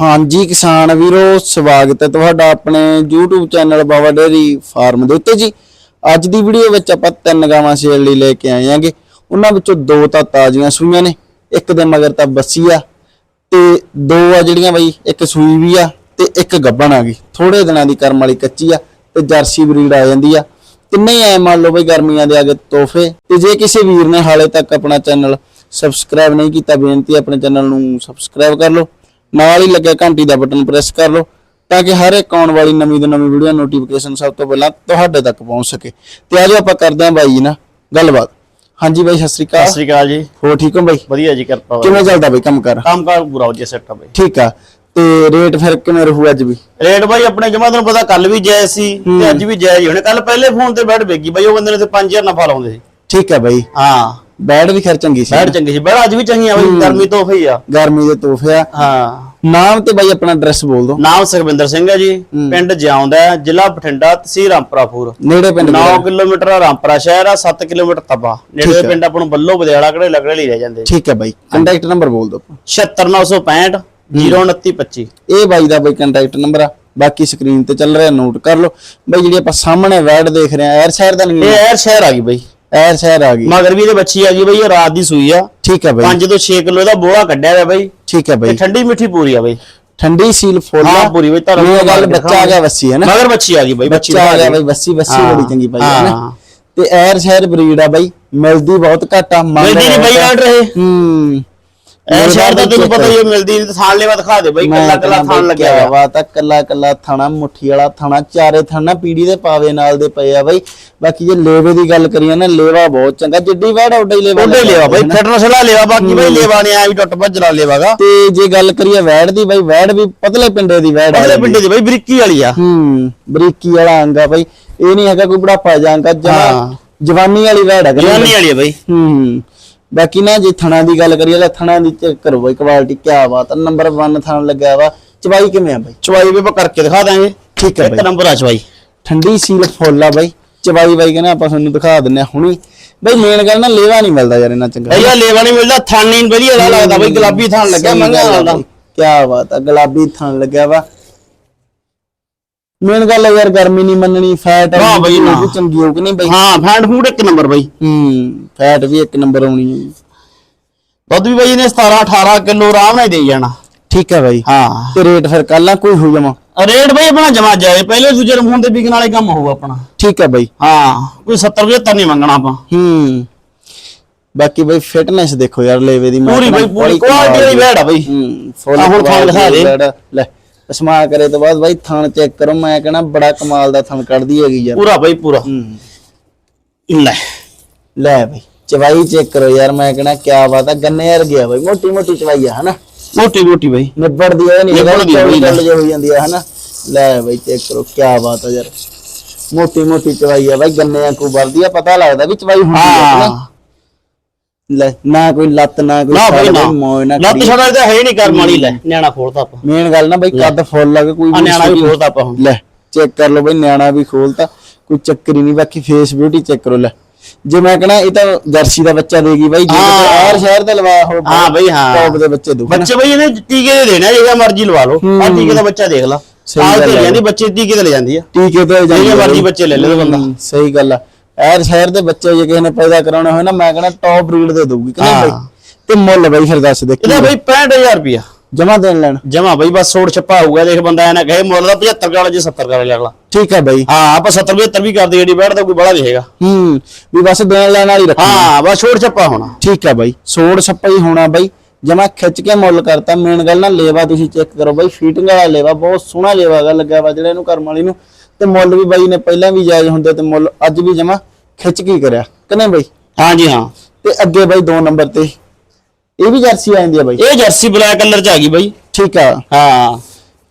ਹਾਂਜੀ ਕਿਸਾਨ ਵੀਰੋ, ਸਵਾਗਤ ਹੈ ਤੁਹਾਡਾ ਆਪਣੇ YouTube channel Baba dairy farm ਦੇ ਉੱਤੇ ਜੀ। ਅੱਜ ਦੀ ਵੀਡੀਓ ਵਿੱਚ ਆਪਾਂ ਤਿੰਨ ਗਾਵਾਂ ਸੇਲ ਲਈ ਲੈ ਕੇ ਆਏ ਆਂਗੇ ਉਹਨਾਂ ਵਿੱਚੋਂ ਦੋ ਤਾਂ ਤਾਜ਼ੀਆਂ ਸੂਈਆਂ ਨੇ, ਇੱਕ ਦੇ ਮਗਰ ਤਾਂ ਬੱਸੀ ਆ, ਤੇ ਦੋ ਆ ਜਿਹੜੀਆਂ ਬਈ, ਇੱਕ ਸੂਈ ਵੀ ਆ ਤੇ ਇੱਕ ਗੱਬਣ ਆ ਗਈ। ਥੋੜੇ ਦਿਨਾਂ ਦੀ ਕਰਮ ਵਾਲੀ ਕੱਚੀ ਆ ਤੇ ਜਰਸੀ ਬਰੀਡ ਆ ਜਾਂਦੀ ਆ। ਤਿੰਨੇ ਹੀ ਐ ਮੰਨ ਲਓ ਬਈ ਗਰਮੀਆਂ ਦੇ ਅੱਗੇ ਤੋਹਫੇ। ਤੇ ਜੇ ਕਿਸੇ ਵੀਰ ਨੇ ਹਾਲੇ ਤੱਕ ਆਪਣਾ ਚੈਨਲ ਸਬਸਕ੍ਰਾਈਬ ਨਹੀਂ ਕੀਤਾ, ਬੇਨਤੀ ਆਪਣੇ ਚੈਨਲ ਨੂੰ ਸਬਸਕ੍ਰਾਈਬ ਕਰ ਲਓ। ਨਾਲ ਹੀ ਲੱਗਿਆ ਘੰਟੀ ਦਾ ਬਟਨ ਪ੍ਰੈਸ ਕਰ ਲਓ ਤਾਂ ਕਿ ਹਰ ਇੱਕ ਆਉਣ ਵਾਲੀ ਨਵੀਂ ਤੋਂ ਨਵੀਂ ਵੀਡੀਓ ਨੋਟੀਫਿਕੇਸ਼ਨ ਸਭ ਤੋਂ ਪਹਿਲਾਂ ਤੁਹਾਡੇ ਤੱਕ ਪਹੁੰਚ ਸਕੇ। ਤੇ ਆਜੋ ਆਪਾਂ ਕਰਦੇ ਹਾਂ ਬਾਈ ਜੀ ਨਾਲ ਗੱਲਬਾਤ। ਹਾਂਜੀ ਬਾਈ ਸਤਿ ਸ੍ਰੀ ਸਤਿ ਅਕਾਲ ਸ਼੍ਰੀ ਅਕਾਲ ਜੀ। ਹੋ ਠੀਕ ਹੋ ਬਾਈ? ਵਧੀਆ ਜੀ ਕਿਰਪਾ। ਕਿਵੇਂ ਚੱਲਦਾ ਬਾਈ ਕੰਮ ਕਰ ਕੰਮ ਕਾਰ ਪੂਰਾ ਹੋ ਜੇ ਸੈੱਟ ਆ ਬਈ। ਠੀਕ ਆ। ਤੇ ਰੇਟ ਫਿਰ ਕਿਵੇਂ ਰਹੂ ਅੱਜ ਵੀ? ਰੇਟ ਬਾਈ ਆਪਣੇ ਜਮਾ ਤੁਹਾਨੂੰ ਪਤਾ ਕੱਲ ਵੀ ਜਾਇਜ਼ ਸੀ ਤੇ ਅੱਜ ਵੀ ਜਾਇਜ਼ ਹੀ ਹੋਣੇ। ਕੱਲ ਪਹਿਲੇ ਫੋਨ ਤੇ ਬੈਠ ਵੇਗੀ ਬਾਈ ਉਹ ਬੰਦੇ ਨੇ ਤੇ 5000 ਨਫਾ ਲਾਉਂਦੇ ਸੀ। ਠੀਕ ਆ ਬਾਈ। ਹਾਂ। ਬੈਡ ਵੀ ਖੈਰ ਚੰਗੀ ਸੀ। ਬੈਠ ਚੰਗੀ ਸੀ। ਬੈਠ ਅੱਜ ਵੀ ਚੰਗੀ ਆ ਬਾਈ ਗਰਮੀ ਤੋਂ ਹੋਈ ਆ। ਗਰਮੀ ਦੇ ਤੋਹਫੇ ਆ। ਹਾਂ। ਨਾਮ ਤੇ ਬਾਈ ਆਪਣਾ ਐਡਰੈਸ ਬੋਲ ਦਿਓ। ਨਾਮ ਸੁਖਵਿੰਦਰ ਸਿੰਘ ਹੈ ਜੀ। ਪਿੰਡ ਜਿਉਂਦਾ ਹੈ, ਜ਼ਿਲ੍ਹਾ ਬਠਿੰਡਾ ਤਹਿਸੀਲ ਰਾਮਪੁਰਾਪੁਰ। ਨੇੜੇ ਪਿੰਡ 9 ਕਿਲੋਮੀਟਰ ਰਾਮਪੁਰਾ ਸ਼ਹਿਰ ਆ 7 ਕਿਲੋਮੀਟਰ ਤਪਾ। ਨੇੜੇ ਪਿੰਡ ਆਪਾਂ ਨੂੰ ਬੱਲੋ ਬਦਿਆਲਾ ਕਿਹੜੇ ਲੱਗੜੇ ਲਈ ਰਹਿ ਜਾਂਦੇ। ਠੀਕ ਹੈ ਬਾਈ। ਕੰਟੈਕਟ ਨੰਬਰ ਬੋਲ ਦਿਓ 76965 02925 ਇਹ ਬਾਈ ਦਾ ਬਾਈ ਕੰਟੈਕਟ ਨੰਬਰ ਆ। ਬਾਕੀ ਸਕਰੀਨ ਤੇ ਚੱਲ ਰਿਹਾ ਨੋਟ ਕਰ ਲਓ। ਬਾਈ ਜਿਹੜੀ ਆਪਾਂ ਸਾਹਮਣੇ ਵੈਡ ਦੇਖ ਰਹੇ ਆ ਐਰ ਸ਼ਹਿਰ ਦਾ ਇਹ ਨਹੀਂ ਐਰ ਸ਼ਹਿਰ ਆ ਗਈ ਬਾਈ। ਐਰ ਸ਼ਹਿਰ ਆ ਗਈ। ਮਗਰ ਵੀ ਇਹਦੇ ਬੱਚੀ ਆ ਗਈ ਬਈ ਇਹ ਰਾਤ ਦੀ ਸੂਈ ਆ। ਠੀਕ ਹੈ ਬਾਈ। 5 ਤੋਂ 6 ਕਿਲੋ ਦਾ ਬੋਲਾ ਕੱਢਿਆ ਹੋਇਆ ਬਈ। ਠੀਕ ਹੈ ਬਾਈ। ਠੰਡੀ ਮਿੱਠੀ ਪੂਰੀ ਆ ਬਈ। ਠੰਡੀ ਸੀਲ ਫੁੱਲ ਹਾਂ, ਪੂਰੀ ਬਈ, ਧਰਮ ਇਹ ਗੱਲ ਬੱਚਾ ਆ ਗਿਆ ਵੱਸੀ ਹੈ ਨਾ? ਮਗਰ ਬੱਚੀ ਆ ਗਈ ਬਈ ਬੱਚੀ ਆ ਗਿਆ ਬਾਈ। ਵੱਸੀ ਵੱਸੀ ਬੜੀ ਚੰਗੀ ਪਾਈ ਹੈ ਨਾ। ਤੇ ਐਰ ਸ਼ਹਿਰ ਬਰੀਡ ਆ ਬਾਈ ਮਿਲਦੀ ਬਹੁਤ ਘੱਟ ਆ ਮੰਗ ਮਿਲਦੀ ਨਹੀਂ ਬਈ। ਆਰਡਰ ਇਹ ਹੂੰ। ਐਰ ਸ਼ਹਿਰ ਦਾ ਤੈਨੂੰ ਪਤਾ ਹੀ। ਹੈ, ਮਿਲਦੀ ਨਹੀਂ ਥਾਣ ਲੈਵਾ ਦਿਖਾ ਦੇ ਬਈ ਕੱਲਾ ਕੱਲਾ ਥਾਣ ਲੱਗਿਆ ਹੋਇਆ। ਵਾ ਤਾਂ ਕੱਲਾ ਕੱਲਾ ਥਾਣਾ ਮੁੱਠੀ ਵਾਲਾ ਥਾਣਾ ਚਾਰੇ ਥਾਣਾ ਪੀੜੀ ਦੇ ਪਾਵੇ ਨਾਲ ਦੇ ਪਏ ਆ ਬਾਈ। ਬਾਕੀ ਜੇ ਲੇਵੇ ਦੀ ਗੱਲ ਕਰੀਏ ਨਾ ਲੇਵਾ ਬਹੁਤ ਚੰਗਾ ਜਿੱਡੀ ਵੈੜ ਓਡਾ ਹੀ ਲੇਵਾ ਉਹਦੇ ਲੈਵਾ ਬਈ। ਫਿਟਨੈਸ ਵਾਲਾ ਲੈਵਾ ਬਾਕੀ ਬਈ ਲੈਵਾ ਨਹੀਂ ਆਇਆ ਵੀ ਟੁੱਟ ਭੱਜਣਾ ਲੈਵਾਗਾ। ਤੇ ਜੇ ਗੱਲ ਕਰੀਏ ਵੈੜ ਦੀ ਬਾਈ ਵੈੜ ਵੀ ਪਤਲੇ ਪਿੰਡੇ ਦੀ ਵੈੜ ਆ ਪਤਲੇ ਜਾਂਦੀ। ਪਿੰਡੇ ਦੀ ਬਈ ਬਰੀਕੀ ਵਾਲੀ ਆ। ਹੂੰ ਬਰੀਕੀ ਵਾਲਾ ਅੰਗਾ ਬਾਈ। ਇਹ ਨਹੀਂ ਹੈਗਾ ਕੋਈ ਬੁਢਾਪਾ ਜਾਂਗਾ ਹਾਂ। ਜਵਾਨੀ ਵਾਲੀ ਵੈੜ ਹੈ ਜਵਾਨੀ ਵਾਲੀ ਆ ਬਈ। ਹੂੰ। ਬਾਕੀ ਨਾ ਜੇ ਥਣਾ ਦੀ ਗੱਲ ਕਰੀਏ ਤਾਂ ਥਣਾ ਦੀ ਚੈੱਕ ਕਰੋ ਬਾਈ ਕੁਆਲਿਟੀ ਕਿਆ ਬਾਤ ਨੰਬਰ 1 ਥਣ ਲੱਗਿਆ ਵਾ। ਚਵਾਈ ਕਿਵੇਂ ਆ ਬਾਈ? ਚਵਾਈ ਵੀ ਆਪਾਂ ਕਰਕੇ ਦਿਖਾ ਦਾਂਗੇ ਠੀਕ ਹੈ ਇੱਕ ਬਾਈ। ਨੰਬਰ ਆ ਚਵਾਈ ਠੰਡੀ ਸੀਲ ਫੁੱਲ ਆ ਬਾਈ। ਚਵਾਈ ਬਾਈ ਕਹਿੰਦਾ ਆਪਾਂ ਤੁਹਾਨੂੰ ਦਿਖਾ ਦਿੰਨੇ ਆ ਹੁਣੀ। ਬਾਈ ਮੇਨ ਗੱਲ ਨਾ ਲੇਵਾ ਨਹੀਂ ਮਿਲਦਾ ਯਾਰ ਇਹਨਾਂ ਚੰਗਾ। ਭਈਆ ਲੈਵਾ ਨਹੀਂ ਮਿਲਦਾ ਥਾਨੀ ਵਧੀਆ ਦਾ ਲੱਗਦਾ ਬਈ ਗੁਲਾਬੀ ਥਾਨ ਲੱਗਿਆ ਮੰਗਾ ਨਾਲ ਦਾ ਕੀ ਬਾਤ ਆ ਗੁਲਾਬੀ ਥਣ ਲੱਗਿਆ ਵਾ। ਮੇਨ ਗੱਲ ਆ ਯਾਰ ਗਰਮੀ ਨਹੀਂ ਮੰਨਣੀ ਫੈਟ ਨਾ ਬਈ, ਨਾ। ਚੰਗੀ ਹੋ ਕਿ ਨਹੀਂ ਬਾਈ। ਹਾਂ ਫੈਂਡ ਫੂਡ ਇੱਕ ਨੰਬਰ ਬਈ। ਹੂੰ ਫੈਟ ਵੀ ਇੱਕ ਨੰਬਰ ਆਉਣੀ ਹੈ। ਦੁੱਧ ਵੀ ਬਈ ਇਹਨੇ 17 18 ਕਿਲੋ ਆਰਾਮ ਨਾਲ ਹੀ ਦੇਈ ਜਾਣਾ। ਠੀਕ ਹੈ ਬਾਈ। ਹਾਂ। ਤੇ ਰੇਟ ਫਿਰ ਕੱਲ ਨਾ ਕੋਈ ਹੋ ਜਾਵਾਂ? ਰੇਟ ਬਈ ਆਪਣਾ ਜਮਾ ਜਾਏ ਪਹਿਲੇ ਦੂਜੇ ਰਮੂਨ ਤੇ ਵਿਕਣ ਵਾਲੇ ਕੰਮ ਹੋਊ ਆਪਣਾ। ਠੀਕ ਹੈ ਬਾਈ। ਹਾਂ ਕੋਈ 70 75 ਨਹੀਂ ਮੰਗਣਾ ਆਪਾਂ। ਹੂੰ। ਬਾਕੀ ਬਾਈ ਫਿਟਨੈਸ ਦੇਖੋ ਯਾਰ ਲੇਵੇ ਦੀ ਮੈਂ ਪੂਰੀ ਬਈ ਕਹਿੰਦਾ ਪੂਰੀ ਕਮਾਲ ਕੁਆਲਿਟੀ ਵਾਲੀ ਦੀ। ਵੈੜ ਆ ਬਈ। ਹੂੰ ਆਹ ਹੁਣ ਥਣ ਦਿਖਾ ਦੇ। ਲੈ। ਸਮਾ ਕਰੇ ਤੋਂ ਬਾਅਦ ਬਾਈ ਥਣ ਚੈੱਕ ਕਰੋ ਮੈਂ ਕਹਿੰਦਾ ਬੜਾ ਕਮਾਲ ਦਾ ਥਣ ਕੱਢਦੀ ਹੈਗੀ ਯਾਰ। ਪੂਰਾ ਬਈ ਪੂਰਾ। ਲੈ। ਲੈ ਬਾਈ ਚਵਾਈ ਚੈੱਕ ਕਰੋ ਯਾਰ ਮੈਂ ਕਹਿੰਦਾ ਕਿਆ ਬਾਤ ਆ ਗੰਨੇ ਯਾਰ ਗਿਆ ਬਾਈ ਮੋਟੀ ਮੋਟੀ ਚਵਾਈ ਆ ਹਨਾ? ਮੋਟੀ ਮੋਟੀ ਬਈ। ਨਿਬੜਦੀ ਆ ਨਹੀਂ ਆ ਚੱਲ ਜੇ ਹੋ ਜਾਂਦੀ ਆ ਹਨਾ? ਲੈ ਬਾਈ ਚੈੱਕ ਕਰੋ ਕਿਆ ਬਾਤ ਆ ਯਾਰ। ਮੋਟੀ ਮੋਟੀ ਚਵਾਈ ਆ ਬਾਈ ਗੰਨੇ ਕੋ ਵਰਦੀ ਆ ਪਤਾ ਲੱਗਦਾ ਵੀ ਚਵਾਈ ਹੁੰਦੀ ਆ ਲੈ ਨਾ ਕੋਈ ਲੱਤ ਨਾ ਕੋਈ ਨਾ ਬਈ ਨਾ। ਮੌਜ ਨਾ ਲੱਤ ਛੜਾ ਤਾਂ ਹੈ ਹੀ ਨਹੀਂ ਕਰਮ ਵਾਲੀ ਲੈ। ਨਿਆਣਾ ਖੋਲਦਾ ਆਪਾਂ। ਮੇਨ ਗੱਲ ਨਾ ਬਈ ਕੱਦ ਫੁੱਲ ਲੱਗੇ ਕੋਈ ਨਿਆਣਾ ਵੀ ਖੋਲਦਾ ਆਪਾਂ ਹੁਣ। ਲੈ ਚੈੱਕ ਕਰ ਲਓ ਬਈ ਨਿਆਣਾ ਵੀ ਖੋਲਤਾ। ਕੋਈ ਚੱਕਰ ਹੀ ਨਹੀਂ ਬਾਕੀ ਫੇਸ ਬਿਊਟੀ ਚੈੱਕ ਕਰੋ ਲੈ। ਜੇ ਮੈਂ ਕਹਣਾ ਇਹ ਤਾਂ ਜਰਸੀ ਦਾ ਬੱਚਾ ਦੇਗੀ ਬਾਈ ਜੇ ਹਾਂ। ਕਿਤੇ ਔਰ ਸ਼ਹਿਰ ਦਾ ਲਵਾ ਹੋ ਹਾਂ ਬਈ, ਹਾਂ। ਟੌਪ ਦੇ ਬੱਚੇ ਦੂ ਬੱਚੇ ਬਈ ਇਹਨੇ ਟੀਕੇ ਦੇ ਦੇਣਾ ਜਿਹੜਾ ਮਰਜ਼ੀ ਲਵਾ ਲਓ। ਆ ਟੀਕੇ ਦਾ ਬੱਚਾ ਦੇਖ ਲਾ। ਸਹੀ ਗੱਲ ਤੇ ਹੈ। ਜਾਂਦੀ ਬੱਚੇ ਟੀਕੇ ਤੇ ਲੈ ਜਾਂਦੀ ਆ। ਟੀਕੇ ਤੇ ਜਿਹੜੇ ਮਰਜ਼ੀ ਬੱਚੇ ਲੈ ਲਵੇ ਬੰਦਾ। ਸਹੀ ਗੱਲ ਆ। ਐਰ ਸ਼ਹਿਰ ਦੇ ਬੱਚੇ ਜੇ ਕਿਸੇ ਨੇ ਪੈਦਾ ਕਰਾਉਣੇ ਹੋਏ ਨਾ ਮੈਂ ਕਹਣਾ ਟੌਪ ਬਰੀਡ ਦੇ ਦਊਗੀ ਕਿ ਨਹੀਂ ਹਾਂ। ਬਾਈ ਤੇ ਮੁੱਲ ਬਾਈ ਫਿਰ ਦੱਸ ਦੇ ਇਹਦਾ ਬਈ 65000 ਰੁਪਿਆ ਜਮਾ ਦੇਣ ਲੈਣ। ਜਮਾ ਬਈ ਬਸ ਛੋੜ ਛੱਪਾ ਹੋਊਗਾ ਦੇਖ ਬੰਦਾ ਐ ਨਾ ਕਹੇ ਮੁੱਲ ਦਾ 75 ਕਾਲਾ ਜੇ 70 ਕਾਲਾ ਲੈ ਅਗਲਾ। ਠੀਕ ਹੈ ਬਾਈ। ਹਾਂ ਆਪਾਂ 70 75 ਵੀ ਕਰਦੇ ਜਿਹੜੀ ਬੈਠਦਾ ਕੋਈ ਬੜਾ ਨਹੀਂ ਹੈਗਾ। ਹੂੰ ਵੀ ਬਸ ਦੇਣ ਲੈਣ ਵਾਲੀ ਰੱਖੀ। ਹਾਂ ਬਸ ਛੋੜ ਛੱਪਾ ਹੋਣਾ। ਠੀਕ ਹੈ ਬਾਈ ਸੋੜ ਸੱਪਾ ਹੀ ਹੋਣਾ ਬਾਈ। ਜਮਾ ਖਿੱਚ ਕੇ ਮੁੱਲ ਕਰਤਾ ਮੇਨ ਗੱਲ ਨਾ ਲੇਵਾ ਤੁਸੀਂ ਚੈੱਕ ਕਰੋ ਬਾਈ ਫੀਟਿੰਗ ਵਾਲਾ ਲੇਵਾ ਬਹੁਤ ਸੋਹਣਾ ਲੇਵਾ ਲੱਗਿਆ ਵਾ ਜਿਹੜਾ ਇਹਨੂੰ ਕਰਮ ਵਾਲੀ ਨੂੰ। ਤੇ ਮੁੱਲ ਵੀ ਬਾਈ ਨੇ ਪਹਿਲਾਂ ਵੀ ਜਾਇਜ਼ ਹੁੰਦੇ ਤੇ ਮੁੱਲ ਅੱਜ ਵੀ ਜਮਾ ਖਿੱਚ ਕੇ ਹੀ ਕਰਿਆ ਕਨੇ ਬਾਈ? ਹਾਂਜੀ ਹਾਂ। ਤੇ ਅੱਗੇ ਬਾਈ 2 ਨੰਬਰ ਤੇ। ਇਹ ਵੀ ਜਰਸੀ ਆ ਜਾਂਦੀ ਆ ਬਾਈ? ਇਹ ਜਰਸੀ ਬਲੈਕ ਕਲਰ ਚ ਆ ਗਈ ਬਈ। ਠੀਕ ਆ। ਹਾਂ।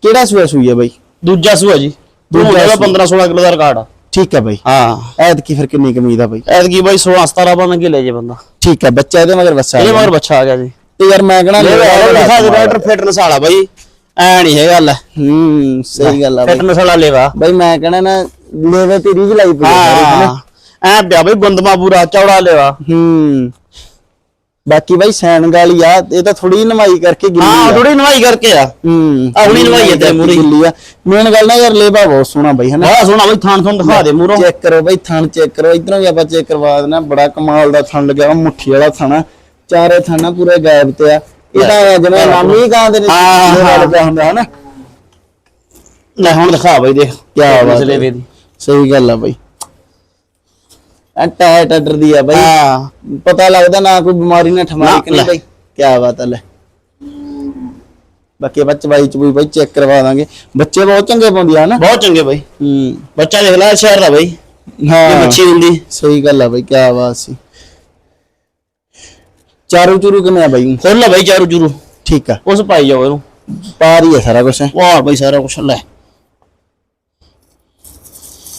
ਕਿਹੜਾ ਸੂਆ ਸੂਈ ਆ ਬਾਈ? ਦੂਜਾ ਸੂਆ ਜੀ। ਦੂਜਾ ਦੂਜਾ ਸੂਆ। 15 16 ਕਿਲੋ ਦਾ ਰਿਕਾਰਡ ਆ। ਠੀਕ ਆ ਬਾਈ। ਹਾਂ। ਐਤ ਕੀ ਫਿਰ ਕਿੰਨੀ ਕਮੀਦ ਆ ਬਾਈ? ਐਤਕੀ ਬਾਈ 16 17 ਬਣ ਕੇ ਲੈ ਜੇ ਬੰਦਾ। ਠੀਕ ਆ ਬੱਚਾ ਇਹਦੇ ਮਗਰ ਵਸਾ ਇਹਦੇ ਮਗਰ ਬੱਚਾ ਆ ਗਿਆ ਜੀ। ਤੇ ਯਾਰ ਮੈਂ ਕਹਣਾ ਲੈ ਦਿਖਾ ਦੇ ਡਾਕਟਰ ਫਿਟਨੈਸ ਵਾਲਾ ਬਾਈ। ਐ ਨਹੀਂ ਹੈ ਗੱਲ ਹੂੰ ਸਹੀ ਗੱਲ ਆ ਬਾਈ। ਫਿਟਨੈਸ ਵਾਲਾ ਲੈਵਾ। ਬਾਈ ਮੈਂ ਕਹਣਾ ਨਾ ਲੇਵੇ ਤੇ ਰੀਜ ਲਾਈ ਪਈ? ਹਾਂ। ਐ ਪਿਆ ਬਈ ਗੁੰਦਮਾ ਪੂਰਾ ਚੌੜਾ ਲੈਵਾ ਹੂੰ। ਬਾਕੀ ਬਾਈ ਸੈਨ ਗਾਲੀ ਆ ਇਹ ਤਾਂ ਥੋੜੀ ਨਮਾਈ ਕਰਕੇ ਗਿੱਲੀ ਹਾਂ ਥੋੜੀ ਨਵਾਈ ਕਰਕੇ ਆ। ਹੂੰ। ਆਹ ਹੁਣੀ ਨਵਾਈ ਮੂਹਰੇ ਹੀ। ਗਿੱਲੀ ਆ। ਮੇਨ ਗੱਲ ਨਾ ਯਾਰ ਲੇਬਾ ਬਹੁਤ ਸੋਹਣਾ ਬਾਈ ਹਨਾ? ਬੜਾ ਸੋਹਣਾ ਬਈ ਥਾਣ ਥਾਣ ਦਿਖਾ ਦੇ ਮੂਰੋਂ ਚੈੱਕ ਕਰੋ ਬਾਈ ਥਣ ਚੈੱਕ ਕਰੋ। ਇਧਰੋਂ ਵੀ ਆਪਾਂ ਚੈੱਕ ਕਰਵਾ ਦੇਣਾ ਬੜਾ ਕਮਾਲ ਦਾ ਥਣ ਲੱਗਿਆ ਮੁੱਠੀ ਵਾਲਾ ਥਣਾ ਚਾਰੇ ਥਣਾ ਪੂਰੇ ਗਾਇਬ ਤੇ ਆ। ਇਹ ਤਾਂ ਜਿਵੇਂ ਨਾਮੀ ਗਾਂ ਦੇ ਨੇ ਹਾਂ, ਲੇਵਾ ਹਾਂ। ਲੱਗਿਆ ਹੁੰਦਾ ਹਨਾ? ਲੈ ਹੁਣ ਦਿਖਾ ਬਈ ਦੇਖ। ਕੀ ਬਾਤ ਹੈ। ਸਹੀ ਗੱਲ ਆ ਬਾਈ। ਆ ਟਾਇਰ ਟੱਡਰ ਦੀ ਆ ਬਾਈ। ਹਾਂ। ਪਤਾ ਲੱਗਦਾ ਨਾ ਕੋਈ ਬਿਮਾਰੀ ਨਾ ਠਮਾਰੀ ਕਿ ਨਹੀਂ। ਬਾਈ। ਕੀ ਬਾਤ ਹੈ ਲੈ। ਬਾਕੀ ਬੱਚ ਬਾਈ ਚ ਵੀ ਬਾਈ ਚੈੱਕ ਕਰਵਾ ਦਾਂਗੇ। ਬੱਚੇ ਬਹੁਤ ਚੰਗੇ ਪਾਉਂਦੀ ਆ ਨਾ। ਬਹੁਤ ਚੰਗੇ ਬਈ। ਹੂੰ। ਬੱਚਾ ਦੇਖ ਲੈ ਸ਼ਹਿਰ ਦਾ ਬਈ। ਹਾਂ। ਮੱਛੀ ਹੁੰਦੀ ਸਹੀ ਗੱਲ ਆ ਬਾਈ ਕੀ ਬਾਤ ਸੀ। ਚਾਰੂ ਚੂਰੂ ਕਿਵੇਂ ਆ ਬਾਈ? ਖੋਲ ਲੈ ਬਈ ਚਾਰੂ ਜੁਰੂ ਠੀਕ ਆ। ਉਸ ਪਾਈ ਜਾਓ ਇਹਨੂੰ। ਪਾਰ ਹੀ ਆ ਸਾਰਾ ਕੁਝ ਵਾਹ ਬਈ ਸਾਰਾ ਕੁਛ ਲੈ।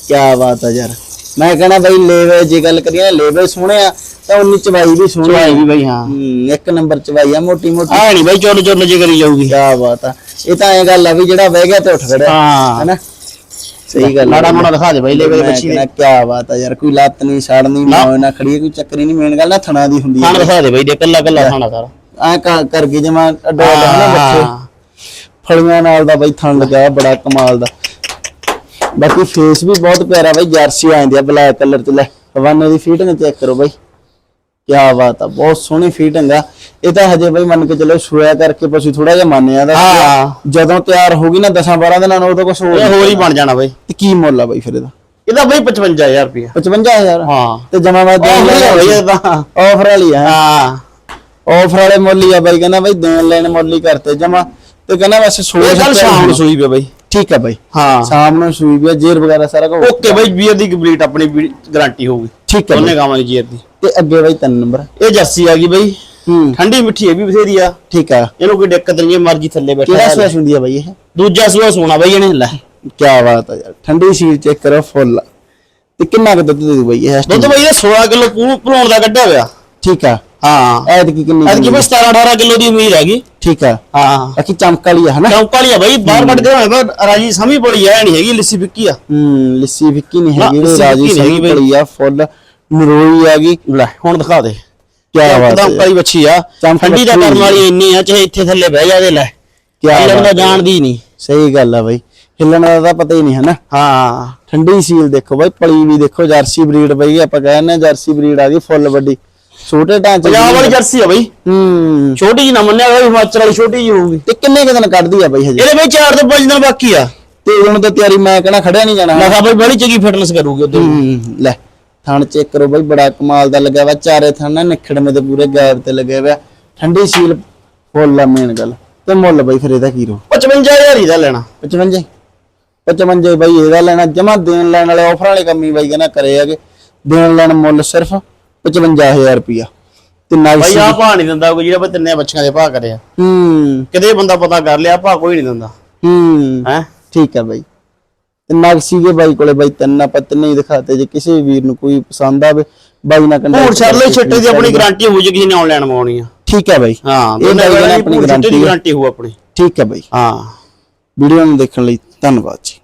ਕੀ ਬਾਤ ਆ ਯਾਰ। ਮੈਂ ਕਹਣਾ ਬਾਈ ਲੇਵੇ ਜੇ ਗੱਲ ਕਰੀਏ ਲੇਵੇ ਸੋਹਣੇ ਆ ਤਾਂ ਉਨੀ ਚਵਾਈ ਵੀ ਸੋਹਣੀ ਚਵਾਈ ਵੀ ਬਈ ਹਾਂ। ਹੂੰ, ਇੱਕ ਨੰਬਰ ਚਵਾਈ ਆ ਮੋਟੀ ਮੋਟੀ ਆ ਨਹੀਂ ਬਈ ਚੋਲ ਚੋਲ ਜੇ ਕਰੀ ਜਾਊਗੀ। ਕੀ ਬਾਤ ਆ। ਇਹ ਤਾਂ ਐ ਗੱਲ ਆ ਵੀ ਜਿਹੜਾ ਬਹਿ ਗਿਆ ਤੇ ਉੱਠ ਖੜਿਆ ਹਾਂ। ਹੈਨਾ? ਸਹੀ ਗੱਲ ਨਾੜਾ ਨੂੜਾ ਦਿਖਾ ਦੇ ਬਈ ਲੈ ਵੇ ਬੱਚੀ ਨਾ ਕੀ ਬਾਤ ਆ ਯਾਰ ਕੋਈ ਲੱਤ ਨਹੀਂ ਛੜ ਨਹੀਂ ਨਾ। ਨਾ ਨਾ ਖੜੀ ਕੋਈ ਚੱਕਰ ਹੀ ਨਹੀਂ ਮੇਨ ਗੱਲ ਨਾ ਥਣਾ ਦੀ ਹੁੰਦੀ ਖਾਣ ਹੈ ਦਿਖਾ ਦੇ ਬਈ ਦੇ ਕੱਲਾ ਕੱਲਾ ਖਾਣਾ ਸਾਰਾ। ਐ ਕਰ ਗਈ ਜਮਾ ਅੱਡੋ ਅੱਡ ਹਨਾ ਬੱਚੇ? ਹਾਂ। ਫਲੀਆਂ ਨਾਲ ਦਾ ਬਾਈ ਥਣ ਲਗਾਇਆ ਬੜਾ ਕਮਾਲ ਦਾ। ਬਾਕੀ ਫੇਸ ਵੀ ਬਹੁਤ ਪਿਆਰਾ ਬਾਈ ਜਰਸੀ ਆਂਦੀ ਆ ਬਲੈਕ ਕਲਰ ਚ ਲੈ। ਹਵਾਨੇ ਦੀ ਫੀਟਿੰਗ ਚੈੱਕ ਕਰੋ ਬਾਈ। ਕੀ ਬਾਤ ਆ ਬਹੁਤ ਸੋਹਣੀ ਫੀਟਿੰਗ ਆ। ਇਹ ਤਾਂ ਹਜੇ ਬਾਈ ਮੰਨ ਕੇ ਚੱਲੋ ਸੋਇਆ ਕਰਕੇ ਪਸ਼ੂ ਥੋੜਾ ਜਿਹਾ ਮੰਨਿਆ ਦਾ ਜਦੋਂ ਤਿਆਰ ਹੋ ਗਈ ਨਾ 10 12 ਦਿਨਾਂ ਨੂੰ ਉਦੋਂ ਕੁਝ ਹੋਰ ਹੋਰ ਹੀ ਬਣ ਜਾਣਾ ਬਈ। ਤੇ ਕੀ ਮੁੱਲ ਆ ਬਾਈ ਫਿਰ ਇਹਦਾ? ਇਹਦਾ ਬਈ 55000 ਰੁਪਇਆ। 55000 ਹਾਂ। ਤੇ ਜਮਾ ਬਾਦ ਤਾਂ। ਆਫਰ ਵਾਲੀ ਆ। ਹਾਂ। ਆਫਰ ਵਾਲੇ ਮੁੱਲ ਹੀ ਆ ਬਾਈ ਕਹਿੰਦਾ ਬਾਈ ਦੇਣ ਲੈਣ ਮੁੱਲ ਹੀ ਕਰਤੇ ਜਮਾ। ਤੇ ਕਹਿੰਦਾ ਇਹ ਕੱਲ ਸ਼ਾਮ ਨੂੰ। ਸੂਈ ਪਿਆ ਬਈ। ਠੀਕ ਆ ਬਾਈ। ਹਾਂ। ਸ਼ਾਮ ਨੂੰ ਸੂਈ ਵੀ ਜੇਰ ਵਗੈਰਾ ਸਾਰਾ ਕੁਝ ਓਕੇ ਬਈ ਬੀਅਰ ਦੀ ਕੰਪਲੀਟ ਆਪਣੀ ਗਾਰੰਟੀ ਹੋਊਗੀ। ਠੀਕ ਆ ਉਹਨੇ। ਗਾਵਾਂਗੇ ਜੀਅਰ ਦੀ। ਤੇ ਅੱਗੇ ਬਾਈ ਤਿੰਨ ਨੰਬਰ ਇਹ ਜੱਸੀ ਆ ਗਈ ਬਈ। ਹੂੰ। ਠੰਡੀ ਮਿੱਠੀ ਇਹ ਵੀ ਬਥੇਰੀ ਆ। ਠੀਕ ਆ। ਇਹਨੂੰ ਕੋਈ ਦਿੱਕਤ ਨਹੀਂ ਹੈ ਮਰਜ਼ੀ ਥੱਲੇ ਬੈਠਾ ਕਿਹੜਾ। ਸਵਾਸ ਹੁੰਦੀ ਆ ਬਾਈ ਇਹ? ਦੂਜਾ ਸੂਆ ਸੋਨਾ ਬਈ ਇਹਨੇ ਲੈ। ਕੀ ਬਾਤ ਆ ਯਾਰ। ਠੰਡੀ ਸੀਲ ਚੈੱਕ ਕਰੋ ਫੁੱਲ ਤੇ ਕਿੰਨਾ ਕੁ ਦੁੱਧ ਦੇ ਦੂ ਬਾਈ ਇਹ ਦੁੱਧ ਬਈ ਇਹ 16 ਕਿਲੋ ਭਰੋਣ ਦਾ ਕੱਢਿਆ ਹੋਇਆ। ਠੀਕ ਆ। ਹਾਂ। ਐਡ ਕੀ ਕਿੰਨੀ ਅੱਜ ਕੀ ਬਈ 17 18 ਕਿਲੋ ਦੀ ਉਮੀਦ ਹੈਗੀ। ਠੀਕ ਆ। ਹਾਂ। ਬਾਕੀ ਚਮਕ ਵਾਲੀ ਆ ਹਨਾ? ਚੌਂਕ ਵਾਲੀ ਆ ਬਈ ਬਾਹਰ ਕੱਢ ਕੇ ਹੋਇਆ ਰਾਜੀ ਸਮੀ ਬੜੀ ਐ ਨਹੀਂ ਹੈਗੀ ਲਿੱਸੀ ਫਿੱਕੀ ਆ। ਹੂੰ ਲਿੱਸੀ ਫਿੱਕੀ ਨਹੀਂ ਹੈਗੀ ਲਿੱਸੀ ਰਾਜੀ ਫਿੱਕੀ ਨਹੀਂ ਸਹੀ ਹੈਗੀ ਪੜੀ ਆ ਫੁੱਲ ਨਰੋਈ ਆ ਗਈ। ਲੈ ਹੁਣ ਦਿਖਾ ਦੇ। ਕੀ ਬਾਤ ਹੈ। ਪਾਈ ਬੱਚੀ ਆ। ਚਮਕ ਠੰਡੀ ਦਾ ਕਰਨ ਵਾਲੀ ਇੰਨੀ ਆ ਚਾਹੇ ਇੱਥੇ ਥੱਲੇ ਬਹਿ ਜਾਦੇ ਲੈ। ਕਿਆ ਬਾਤ ਹੈ। ਜਾਣਦੀ ਨਹੀਂ। ਸਹੀ ਗੱਲ ਆ ਬਾਈ। ਹਿੱਲਣ ਦਾ ਤਾਂ ਪਤਾ ਹੀ ਨਹੀਂ ਹਨਾ? ਹਾਂ। ਠੰਡੀ ਸੀਲ ਦੇਖੋ ਬਾਈ ਪਲੀ ਵੀ ਦੇਖੋ ਜਰਸੀ ਬਰੀਡ ਬਈ ਆਪਾਂ ਕਹਿੰਦੇ ਆ ਜਰਸੀ ਬਰੀਡ ਆ ਗਈ ਫੁੱਲ ਵੱਡੀ। ਛੋਟੇ ਢਾਂਚੇ ਪੰਜਾਬ ਵਾਲੀ ਜਰਸੀ ਆ ਬਈ। ਹੂੰ। ਛੋਟੀ ਜੀ ਨਾ ਮੰਨਿਆ ਹੋਇਆ ਹਿਮਾਚਲ ਵਾਲੀ ਛੋਟੀ ਜੀ ਹੋਊਗੀ। ਤੇ ਕਿੰਨੇ ਕੁ ਦਿਨ ਕੱਢਦੀ ਆ ਬਾਈ ਹਜੇ? ਇਹਦੇ ਵਿੱਚ 4 ਤੋਂ 5 ਦਿਨ ਬਾਕੀ ਆ। ਤੇ ਹੁਣ ਤਾਂ ਤਿਆਰੀ ਮੈਂ ਕਹਿਣਾ ਖੜਿਆ ਨਹੀਂ ਜਾਣਾ। ਮੈਂ ਕਿਹਾ ਬਈ ਬੜੀ ਚੰਗੀ ਫਿਟਨੈਸ ਕਰੂਗੀ ਉਦੋਂ ਹੂੰ ਲੈ ਥਣ ਚੈੱਕ ਕਰੋ ਬਾਈ ਬੜਾ ਕਮਾਲ ਦਾ ਲੱਗਿਆ ਵਾ। ਚਾਰੇ ਥਣ ਨਾ ਨਿਖੜਵੇਂ ਤੇ ਪੂਰੇ ਗੈਬ ਤੇ ਲੱਗੇ ਹੋਇਆ ਠੰਡੀ ਸੀਲ ਫੁੱਲ ਆ ਮੇਨ ਗੱਲ। ਤੇ ਮੁੱਲ ਬਾਈ ਫਿਰ ਇਹਦਾ ਕੀ ਰੂ? 55000 ਹੀ ਦਾ ਲੈਣਾ। 55 55 ਬਾਈ ਇਹਦਾ ਲੈਣਾ। ਜਮਾ ਦੇਣ ਲੈਣ ਵਾਲੇ ਆਫਰ ਵਾਲੇ ਕੰਮ ਬਾਈ ਕਹਿੰਦਾ ਕਰੇ ਹੈਗੇ। ਦੇਣ ਲੈਣ ਮੁੱਲ ਸਿਰਫ 55000 ਰੁਪਿਆ ਤੇ ਬਈ ਨਾਈਸ ਆ ਭਾਅ ਨਹੀਂ ਦਿੰਦਾ ਕੋਈ ਜਿਹੜਾ ਤਿੰਨੇ ਬੱਚਿਆਂ ਦੇ ਭਾਅ ਕਰਿਆ ਹੂੰ। ਕਿਤੇ ਬੰਦਾ ਪਤਾ ਕਰ ਲਿਆ ਭਾਅ ਕੋਈ ਨਹੀਂ ਦਿੰਦਾ। ਹੂੰ। ਹੈ? ਠੀਕ ਹੈ ਬਾਈ। ਤੇ ਨਾਗਸੀ ਦੇ ਬਾਈ ਕੋਲੇ ਬਾਈ ਤਿੰਨ ਆਪਾਂ ਤਿੰਨੇ ਹੀ ਦਿਖਾਤੇ ਜੇ ਕਿਸੇ ਵੀਰ ਨੂੰ ਕੋਈ ਪਸੰਦ ਆਵੇ ਬਾਈ ਨਾਲ ਕੰਟੈਕਟ ਹੋਰ ਛੱਡ ਲੈ ਛੱਟੇ ਦੀ ਆਪਣੀ ਗਾਰੰਟੀ ਹੋ ਜੇ ਕਿਸੇ ਨੇ ਆਨਲਾਈਨ ਮੰਗਾਉਣੀ ਆ। ਠੀਕ ਹੈ ਬਾਈ। ਹਾਂ ਦੋਨੇ ਨੇ ਆਪਣੀ ਆਪਣੀ ਗਾਰੰਟੀ ਗਾਰੰਟੀ ਗਾਰੰਟੀ ਹੋ ਆਪਣੀ। ਠੀਕ ਹੈ ਬਾਈ। ਹਾਂ। ਵੀਡੀਓ ਨੂੰ ਦੇਖਣ ਲਈ ਧੰਨਵਾਦ ਜੀ।